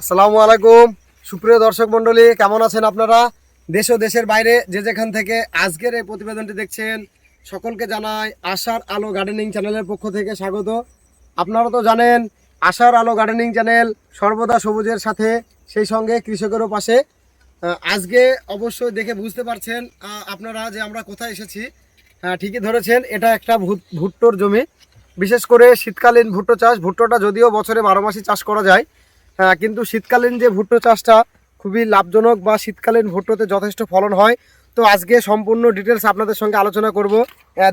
আসসালামু আলাইকুম। সুপ্রিয় দর্শক মণ্ডলী, কেমন আছেন আপনারা? দেশ ও দেশের বাইরে যে যেখান থেকে আজকের এই প্রতিবেদনটি দেখছেন, সকলকে জানাই আশার আলো গার্ডেনিং চ্যানেলের পক্ষ থেকে স্বাগত। আপনারা তো জানেন, আশার আলো গার্ডেনিং চ্যানেল সর্বদা সবুজের সাথে, সেই সঙ্গে কৃষকেরও পাশে। আজকে অবশ্যই দেখে বুঝতে পারছেন আপনারা যে আমরা কোথায় এসেছি। হ্যাঁ ঠিকই ধরেছেন, এটা একটা ভুট- ভুট্টোর জমি। বিশেষ করে শীতকালীন ভুট্টো চাষ, ভুট্টোটা যদিও বছরে বারো মাসই চাষ করা যায় হ্যাঁ কিন্তু শীতকালীন যে ভুট্টো চাষটা খুবই লাভজনক বা শীতকালীন ভুট্টোতে যথেষ্ট ফলন হয়। তো আজকে সম্পূর্ণ ডিটেলস আপনাদের সঙ্গে আলোচনা করব।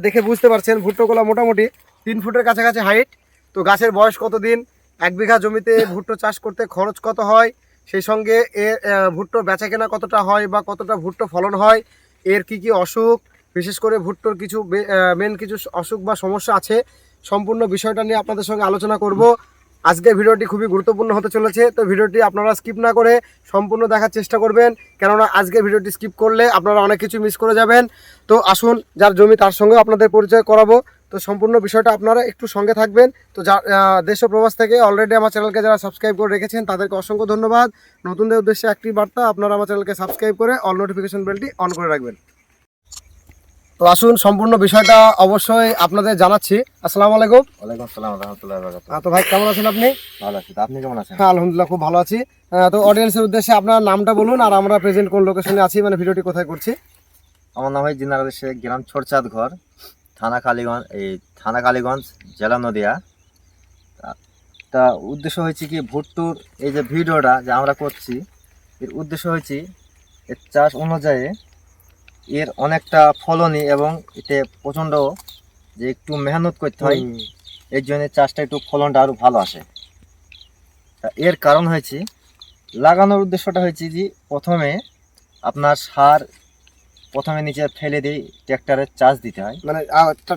দেখে বুঝতে পারছেন ভুট্টোগুলো মোটামুটি তিন ফুটের কাছাকাছি হাইট তো গাছের বয়স কত দিন? এক বিঘা জমিতে ভুট্টো চাষ করতে খরচ কত হয়? সেই সঙ্গে এ ভুট্টো বেচা কেনা কতটা হয় বা কতটা ভুট্টো ফলন হয়? এর কি কি অসুখ? বিশেষ করে ভুট্টোর কিছু মেন কিছু অসুখ বা সমস্যা আছে, সম্পূর্ণ বিষয়টা নিয়ে আপনাদের সঙ্গে আলোচনা করব। আজকের ভিডিওটি খুবই গুরুত্বপূর্ণ হতে চলেছে, তো ভিডিওটি আপনারা স্কিপ না করে সম্পূর্ণ দেখার চেষ্টা করবেন, কেননা আজকে ভিডিওটি স্কিপ করলে আপনারা অনেক কিছু মিস করে যাবেন। তো আসুন, যার জমি তার সঙ্গে আপনাদের পরিচয় করাবো, তো সম্পূর্ণ বিষয়টা আপনারা একটু সঙ্গে থাকবেন। তো যা দেশ প্রবাস থেকে অলরেডি আমার চ্যানেলকে যারা সাবস্ক্রাইব করে রেখেছেন, তাদেরকে অসংখ্য ধন্যবাদ। নতুনদের উদ্দেশ্যে একটি বার্তা, আপনারা আমার চ্যানেলকে সাবস্ক্রাইব করে অল নোটিফিকেশন বেলটি অন করে রাখবেন। তো আসুন সম্পূর্ণ বিষয়টা অবশ্যই আপনাদের জানাচ্ছি। আসসালামু আলাইকুম। ওয়ালাইকুম আসসালাম রহমতুল্লাহ আহ, তো ভাই কেমন আছেন আপনি? ভালো আছি। আপনি কেমন আছেন? হ্যাঁ আলহামদুলিল্লাহ খুব ভালো আছি। তো অডিয়েন্সের উদ্দেশ্যে আপনার নামটা বলুন আর আমরা প্রেজেন্ট কোন লোকেশনে আছি মানে ভিডিওটি কোথায় করছি? আমার নাম হয় জিনার শেখ গ্রাম ছোটচাঁদ ঘর থানা কালীগঞ্জ এই থানা কালীগঞ্জ জেলা নদিয়া। তা- তা উদ্দেশ্য হয়েছে কি ভুট্টুর এই যে ভিডিওটা যে আমরা করছি এর উদ্দেশ্য হয়েছে এর চাষ অনুযায়ী এর অনেকটা ফলনই এবং এতে প্রচণ্ড যে একটু মেহনত করতে হয় এর জন্য চাষটা একটু ফলনটা আরও ভালো আসে। তা এর কারণ হয়েছে লাগানোর উদ্দেশ্যটা হয়েছে যে প্রথমে আপনার সার প্রথমে নিচে ফেলে দিয়ে ট্র্যাক্টরে চাষ দিতে হয়। মানে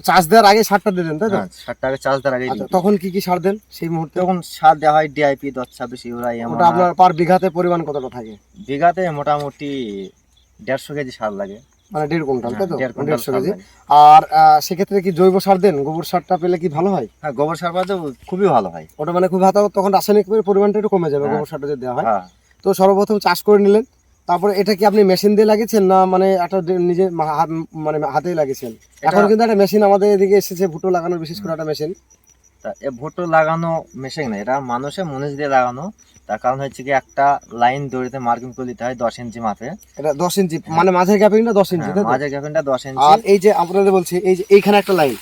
চাষ দেওয়ার আগে সারটা দিলেন তাই না সারটা আগে চাষ দেওয়ার আগে আচ্ছা, তখন কি কি সার দেন সেই মুহূর্তে? তখন সার দেওয়া হয় ডিআইপি দশ ছাব্বিশ ইউরা এমন ওটা আপনার পার বিঘাতে পরিমাণ কতটা থাকে? বিঘাতে মোটামুটি দেড়শো কেজি সার লাগে। মানে দেড় কুইন্টাল তাই তো? হ্যাঁ, দেড় কুইন্টাল দেড়শো কেজি। আর সেক্ষেত্রে কি জৈব সার দেন? গোবর সারটা পেলে কি ভালো হয়? হ্যাঁ গোবর সার খুবই ভালো হয়। ওটা মানে খুব হাতে তখন রাসায়নিক পরিমাণটা একটু কমে যাবে হ্যাঁ। গোবর সারটা যদি দেওয়া হয়। হ্যাঁ। তো সর্বপ্রথম চাষ করে নিলেন। তারপরে এটা কি আপনি মেশিন দিয়ে লাগিয়েছেন না মানে একটা নিজে হাত- মানে হাতেই লাগিয়েছেন? এখন কিন্তু একটা মেশিন আমাদের এদিকে এসেছে ভুটো লাগানোর বিশেষ করে একটা মেশিন। তা ভুট্টো লাগানো মেশিন না এটা মানুষের মনুষ দিয়ে লাগানো। তার কারণ হচ্ছে কি একটা লাইন দড়িতে মার্কিং করে দিতে হয় দশ ইঞ্চি মাপে। এটা দশ ইঞ্চি মানে মাঝের গ্যাপিংটা দশ ইঞ্চি হ্যাঁ, তো? মাঝের গ্যাপেনটা দশ ইঞ্চি আর এই যে আপনাদের বলছি এই যে এইখানে একটা লাইন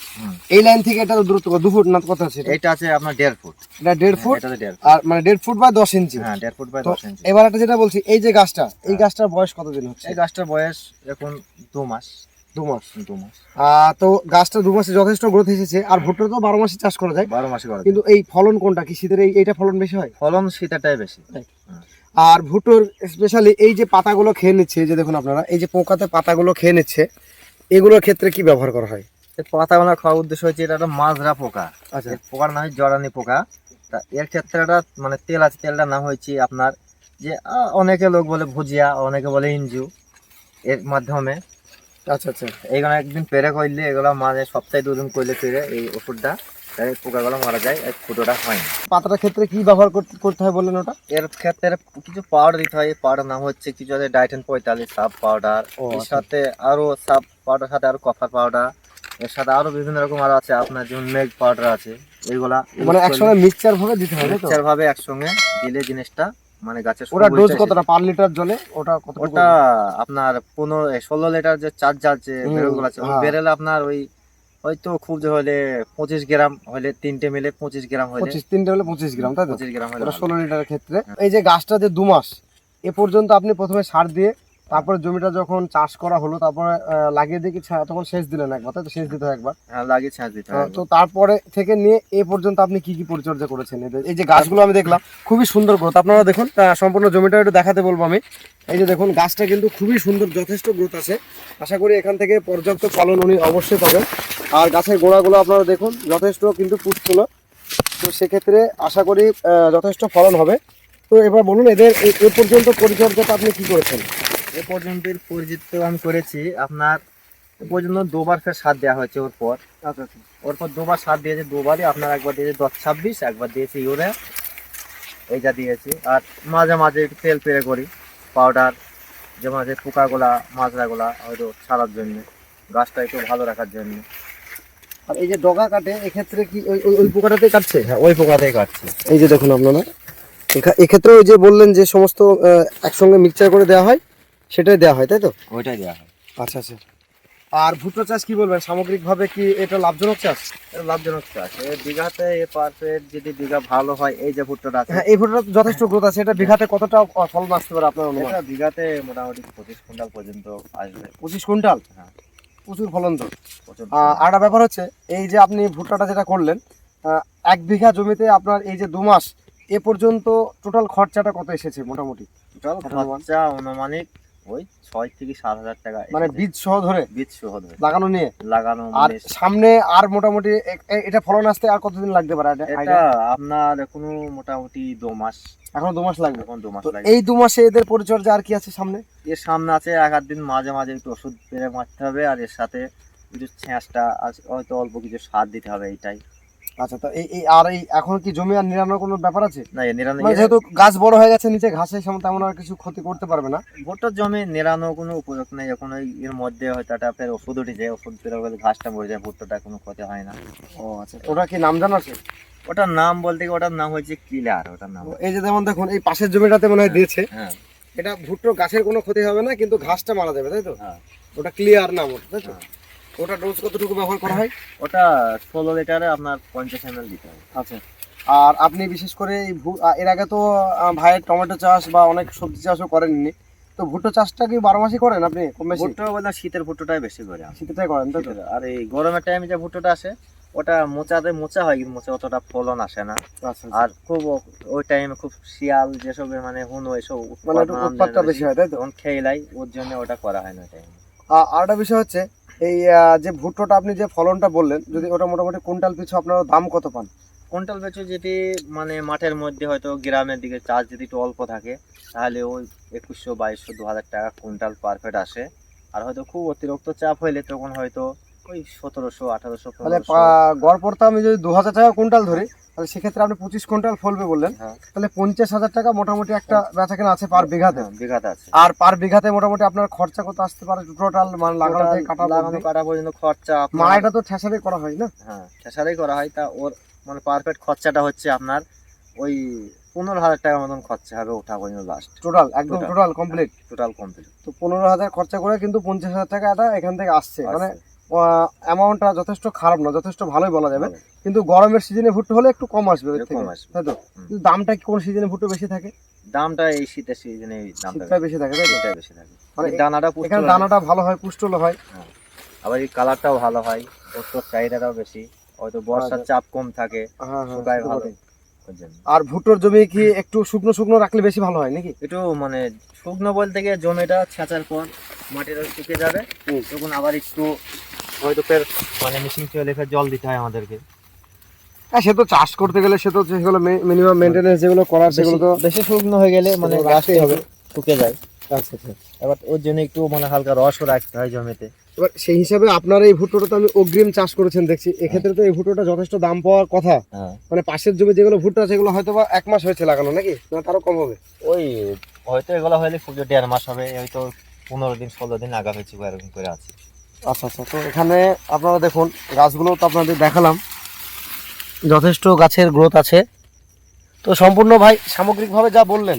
এই লাইন থেকে এটা দূরত্ব কত? দু ফুট না কত আছে এটা? আছে আপনার দেড় ফুট এটা দেড় ফুট দেড় আর মানে দেড় ফুট বা দশ ইঞ্চি হ্যাঁ দেড় ফুট বা দশ ইঞ্চি এবার একটা যেটা বলছি এই যে গাছটা এই হ্যাঁ। গাছটার বয়স কতদিন হচ্ছে? এই গাছটার বয়স এখন দু মাস। দু মাস দু মাস। তো গাছটা দু মাসে যথেষ্ট গ্রোথ এসেছে আর ভুট্টো তো বারো মাসে চাষ করা যায়। বারো মাসে করা কিন্তু এই ফলন কোনটা? কি শীতের এই এইটা ফলন বেশি হয়? ফলন শীতেরটাই বেশি। আর ভুট্টোর স্পেশালি এই যে পাতাগুলো খেয়ে নিচ্ছে যে দেখুন আপনারা এই যে পোকাতে পাতাগুলো খেয়ে নিচ্ছে এগুলোর ক্ষেত্রে কি ব্যবহার করা হয়? পাতাগুলো খাওয়ার উদ্দেশ্য হচ্ছে এটা একটা মাজরা পোকা। আচ্ছা। পোকার নাম হচ্ছে জরানি পোকা। তা এর ক্ষেত্রে একটা মানে তেল আছে তেলটা নাম হয়েছে আপনার যে অনেকে লোক বলে ভুজিয়া অনেকে বলে ইঞ্জু এর মাধ্যমে আচ্ছা আচ্ছা। এইগুলো একদিন পেরে করলে এগুলো মাঝে সপ্তাহে দুদিন করলে পেরে এই ওষুধটা তাই পোকাগুলো মারা যায় এই ফুটোটা হয় না। পাতাটার ক্ষেত্রে কি ব্যবহার করতে- হয় বললেন ওটা? এর ক্ষেত্রে কিছু পাউডার দিতে হয় পাউডার নাম হচ্ছে কিছু আছে ডাইটেন পঁয়তাল্লিশ সাব পাউডার এর আচ্ছা। সাথে আরও সাব পাউডার সাথে আরও কপার পাউডার এর সাথে আরও বিভিন্ন রকম আরও আছে আপনার যেমন মেঘ পাউডার আছে এগুলা মানে একসঙ্গে মিক্সচার ভাবে দিতে হবে মিক্সচার ভাবে একসঙ্গে দিলে জিনিসটা মানে গাছের ওটা ডোজ কতটা পার লিটার জলে? ওটা কত ওটা আপনার পনেরো ষোলো লিটার যে চার্জ আছে হুম, বেরোগুলো আছে ওই হ্যাঁ। আপনার ওই হয়তো খুব যে হলে পঁচিশ গ্রাম হলে তিনটে মিলে পঁচিশ গ্রাম হলে। পঁচিশ তিনটে হলে পঁচিশ গ্রাম তাই পঁচিশ গ্রাম হলে ষোলো লিটারের ক্ষেত্রে। এই যে গাছটা যে দু মাস এ পর্যন্ত আপনি প্রথমে সার দিয়ে তারপরে জমিটা যখন চাষ করা হলো তারপরে লাগিয়ে ছা- তখন সেচ দিলেন একবার তাই তো? সেচ দিতে হয় একবার। হ্যাঁ লাগিয়ে ছাঁচ দিতে তো তারপরে থেকে নিয়ে এ পর্যন্ত আপনি কি কি পরিচর্যা করেছেন? এই যে গাছগুলো আমি দেখলাম খুবই সুন্দর গ্রোথ আপনারা দেখুন সম্পূর্ণ জমিটা একটু দেখাতে বলব আমি। এই যে দেখুন গাছটা কিন্তু খুবই সুন্দর যথেষ্ট গ্রোথ আছে। আশা করি এখান থেকে পর্যাপ্ত ফলন উনি অবশ্যই পাবেন। আর গাছের গোড়াগুলো আপনারা দেখুন যথেষ্ট কিন্তু পুষ্পগুলো তো সেক্ষেত্রে আশা করি যথেষ্ট ফলন হবে। তো এবার বলুন এদের এ পর্যন্ত পরিচর্যাটা আপনি কি করেছেন? এ পর্যন্ত পরিচিত আমি করেছি। আপনার এ পর্যন্ত দুবার ফের সার দেওয়া হয়েছে ওর পর। আচ্ছা আচ্ছা। ওর পর দুবার সার দিয়েছে দুবারই আপনার একবার দিয়েছে দশ ছাব্বিশ একবার দিয়েছে ইউরিয়া। এইটা দিয়েছি। আর মাঝে মাঝে একটু তেল পেরে করি পাউডার যে মাঝে পোকাগুলা মাজরাগুলা হয়তো ছাড়ার জন্য গাছটা একটু ভালো রাখার জন্য। আর এই যে ডগা কাটে এক্ষেত্রে কি ওই ওই- ওই পোকাটাতে কাটছে? হ্যাঁ ওই পোকাতেই কাটছে। এই যে দেখুন আপনারা এক্ষেত্রে ওই যে বললেন যে সমস্ত একসঙ্গে মিক্সচার করে দেওয়া হয় সেটাই দেওয়া হয় তাই তো? ওইটাই দেওয়া হয়। আচ্ছা আচ্ছা। আর ভুট্টো চাষ কি বলবেন? সামগ্রিকভাবে কি এটা লাভজনক চাষ? এটা লাভজনক চাষ। এ বিঘাতে এ পারফেক্ট যদি বিঘা ভালো হয় এই যে ভুট্টাটা আছে। হ্যাঁ এই ভুট্টোটা যথেষ্ট গ্রোথ আছে। এটা বিঘাতে কতটা ফলন আসতে পারে আপনার অনুমান? এটা বিঘাতে মোটামুটি পঁচিশ কুইন্টাল পর্যন্ত আসবে। পঁচিশ কুইন্টাল? হ্যাঁ। প্রচুর ফলন তো। আর একটা ব্যাপার হচ্ছে এই যে আপনি ভুট্টাটা যেটা করলেন এক বিঘা জমিতে আপনার এই যে দু মাস এ পর্যন্ত টোটাল খরচাটা কত এসেছে মোটামুটি? টোটাল খরচা অনুমানিক ওই ছয় থেকে সাত হাজার টাকা মানে বীজ সহ ধরে? বীজ সহ ধরে। লাগানো নিয়ে? লাগানো আর মানে সামনে আর মোটামুটি এটা ফলন আসতে আর কতদিন লাগতে পারে? এটা আপনার এখনও মোটামুটি দু মাস। এখনও দু মাস লাগবে? এখন দু মাস তো লাগে এই দু মাসে এদের পরিচর্যা আর কি আছে সামনে? এর সামনে আছে এক আধ দিন মাঝে মাঝে একটু ওষুধ পেরে মারতে হবে আর এর সাথে একটু ছেঁচটা আছে হয়তো অল্প কিছু সার দিতে হবে এইটাই। আচ্ছা তো এই আর এই এখন কি জমি আর নিরানোর কোনো ব্যাপার আছে? না নিরানো মানে যেহেতু গাছ বড় হয়ে গেছে নিচে ঘাসে সেমন তেমন আর কিছু ক্ষতি করতে পারবে না? ভুট্টার জমি নিরানো কোনো উপযোগ নেই এখন ওই এর মধ্যে হয়তো একটা ফের ওষুধ উঠে যায় ওষুধ পেরে গেলে ঘাসটা মরে যায় ভুট্টাটা কোনো ক্ষতি হয় না। ও আচ্ছা ওটা কি নাম জানা আছে? ওটার নাম বলতে কি ওটার নাম হচ্ছে কিলার ওটার নাম এই যে যেমন দেখুন এই পাশের জমিটাতে মনে হয় দিয়েছে। হ্যাঁ। এটা ভুট্টো গাছের কোনো ক্ষতি হবে না কিন্তু ঘাসটা মারা যাবে তাই তো? হ্যাঁ। ওটা ক্লিয়ার নাম ওটা তাই তো? হ্যাঁ। ওটা ডোজ কতটুকু ব্যবহার করা হয়? ওটা ষোলো লিটারে আপনার পঞ্চাশ এম দিতে হবে আচ্ছা। আর আপনি বিশেষ করে এই এর আগে তো ভাইয়ের টমেটো চাষ বা অনেক সবজি চাষও করেননি। তো ভুট্টো চাষটা কি বারো মাসই করেন আপনি কম বেশি? ভুট্টা বললাম শীতের ভুট্টাটাই বেশি করে। শীতেটাই করেন তো? আর এই গরমের টাইমে যে ভুট্টাটা আসে ওটা মোচাতে মোচা হয় কিন্তু মোচা অতটা ফলন আসে না। আচ্ছা আর খুব ওই টাইমে খুব শিয়াল যেসব মানে হুনো এসব মানে উৎপাদটা বেশি হয় তাই তো? তখন খেয়ে লাই ওর জন্য ওটা করা হয় না টাইমে আ- আর একটা বিষয় হচ্ছে, এই যে ভুট্টোটা আপনি যে ফলনটা বললেন, যদি ওটা মোটামুটি কুইন্টাল পিছু আপনার দাম কত পান? কুইন্টাল পিছু যদি মানে মাঠের মধ্যে হয়তো গ্রামের দিকে চাষ যদি একটু অল্প থাকে, তাহলে ওই একুশশো বাইশশো দু হাজার টাকা কুইন্টাল পারফেক্ট আসে। আর হয়তো খুব অতিরিক্ত চাপ হইলে তখন হয়তো ওই সতেরোশো আঠারোশো তাহলে গড় পড়তে আমি যদি দু হাজার টাকা কুইন্টাল ধরি তাহলে সেক্ষেত্রে আপনি পঁচিশ কুইন্টাল ফলবে বললেন। হ্যাঁ। তাহলে পঞ্চাশ হাজার টাকা মোটামুটি একটা বেচা কেনা আছে পার বিঘাতে হ্যাঁ, বিঘাতে। আছে। আর পার বিঘাতে মোটামুটি আপনার খরচা কত আসতে পারে? টোটাল মানে লাগানো থেকে কাটা লাগানো কাটা পর্যন্ত খরচা মাড়াইটা তো ঠেসারে করা হয় না? হ্যাঁ করা হয়। তা ওর মানে পারফেক্ট খরচাটা হচ্ছে আপনার ওই পনেরো হাজার টাকার মতন খরচা হবে ওঠা পর্যন্ত লাস্ট টোটাল একদম টোটাল। কমপ্লিট টোটাল কমপ্লিট তো পনেরো হাজার খরচা করে কিন্তু পঞ্চাশ হাজার টাকা এটা এখান থেকে আসছে। মানে অ্যামাউন্টটা যথেষ্ট খারাপ না যথেষ্ট ভালোই বলা যাবে। কিন্তু গরমের সিজনে ভুট্টো হলে একটু কম আসবে কম আসবে। তাই তো? দামটা কি কোন সিজনে ভুট্টো বেশি থাকে? দামটা এই শীতের সিজনে দামটা বেশি। থাকে তাই তো? বেশি থাকে। মানে দানাটা এখানে দানাটা ভালো হয় পুষ্টল হয়। আবার এই কালারটাও ভালো হয় ওর চাহিদাটাও বেশি। হয়তো বর্ষার আচ্ছা। চাপ কম থাকে হ্যাঁ হ্যাঁ শুকায় ভালো। আর ভুট্টোর জমি কি একটু শুকনো শুকনো রাখলে বেশি ভালো হয় নাকি? একটু মানে শুকনো বলতে গিয়ে জমিটা ছেঁচার পর মাটিটা শুকে যাবে। তখন আবার একটু হয়তো ফের মানে মেশিন চলে ফের জল দিতে হয় আমাদেরকে। হ্যাঁ সে তো চাষ করতে গেলে সে তো সেগুলো মিনিমাম মেনটেনেন্স যেগুলো করার সেগুলো তো বেশি- শুকনো হয়ে গেলে মানে সেগুলো হবে। শুকে যায়। আচ্ছা আচ্ছা। এবার ওর জন্য একটু মানে হালকা রসও রাখতে হয় জমিতে। এবার সেই হিসাবে আপনার এই ভুট্টোটা তো আমি অগ্রিম চাষ করেছেন দেখছি। এক্ষেত্রে তো এই ভুট্টোটা যথেষ্ট দাম পাওয়ার কথা। হ্যাঁ। মানে পাশের জমি যেগুলো ভুট্টো আছে সেগুলো হয়তো বা এক মাস হয়েছে লাগানো নাকি? না তারও কম হবে। ওই হয়তো এগুলো হলে পুজো দেড় মাস হবে হয়তো পনেরো দিন ষোলো দিন আগা হয়েছে এরকম করে আছে। আচ্ছা আচ্ছা তো এখানে আপনারা দেখুন গাছগুলো তো আপনাদের দেখালাম। যথেষ্ট গাছের গ্রোথ আছে। তো সম্পূর্ণ ভাই সামগ্রিকভাবে যা বললেন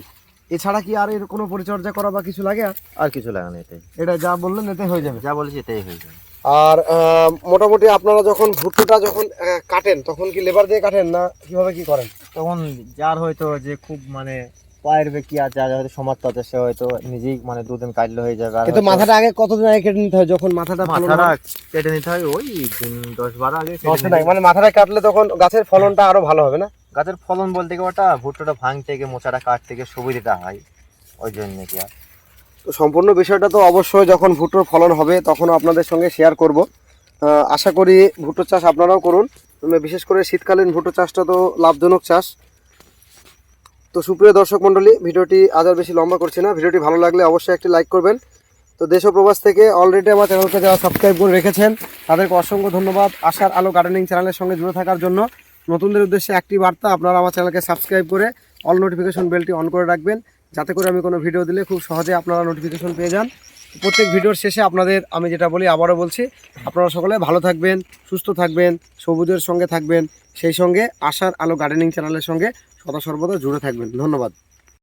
এছাড়া কি আর এর কোনো পরিচর্যা করা বা কিছু লাগে? আর আর কিছু লাগানো এটাই এটা যা বললেন এতে হয়ে যাবে। যা বলেছি এটাই হয়ে যাবে। আর মোটামুটি আপনারা যখন ভুট্টোটা যখন কাটেন তখন কি লেবার দিয়ে কাটেন না কীভাবে কি করেন? তখন যার হয়তো যে খুব মানে পায়ের ব্যক্তি আছে যার হয়তো সমর্থ আছে সে হয়তো নিজেই মানে দুদিন কাটলে হয়ে যাবে কিন্তু মাথাটা আগে কতদিন আগে কেটে নিতে হয়? যখন মাথাটা মাথাটা কেটে নিতে হয় ওই দিন দশ বারো আগে মানে মাথাটা কাটলে তখন গাছের ফলনটা আরও ভালো হবে না? গাছের ফলন বলতে গিয়ে ওটা ভুট্টাটা ভাঙতে গিয়ে মোচাটা কাটতে গিয়ে সুবিধাটা হয়, ওই জন্য কি আর। তো সম্পূর্ণ বিষয়টা তো অবশ্যই যখন ভুট্টোর ফলন হবে তখন আপনাদের সঙ্গে শেয়ার করব। আশা করি ভুট্টো চাষ আপনারাও করুন। বিশেষ করে শীতকালীন ভুট্টো চাষটা তো লাভজনক চাষ। তো সুপ্রিয় দর্শক মণ্ডলী, ভিডিওটি আজ আর বেশি লম্বা করছি না। ভিডিওটি ভালো লাগলে অবশ্যই একটি লাইক করবেন। তো দেশ প্রবাস থেকে অলরেডি আমার চ্যানেলকে যারা সাবস্ক্রাইব করে রেখেছেন, তাদেরকে অসংখ্য ধন্যবাদ। আশার আলো গার্ডেনিং চ্যানেলের সঙ্গে জুড়ে থাকার জন্য। নতুনদের উদ্দেশ্যে একটি বার্তা, আপনারা আমার চ্যানেলকে সাবস্ক্রাইব করে অল নোটিফিকেশন বেলটি অন করে রাখবেন। যাতে করে আমি কোনো ভিডিও দিলে খুব সহজে আপনারা নোটিফিকেশন পেয়ে যান। প্রত্যেক ভিডিওর শেষে আপনাদের, আমি যেটা বলি, আবারও বলছি, আপনারা সকলে ভালো থাকবেন, সুস্থ থাকবেন, সবুজের সঙ্গে থাকবেন, সেই সঙ্গে আশার আলো গার্ডেনিং চ্যানেলের সঙ্গে সদা সর্বদা জুড়ে থাকবেন। ধন্যবাদ।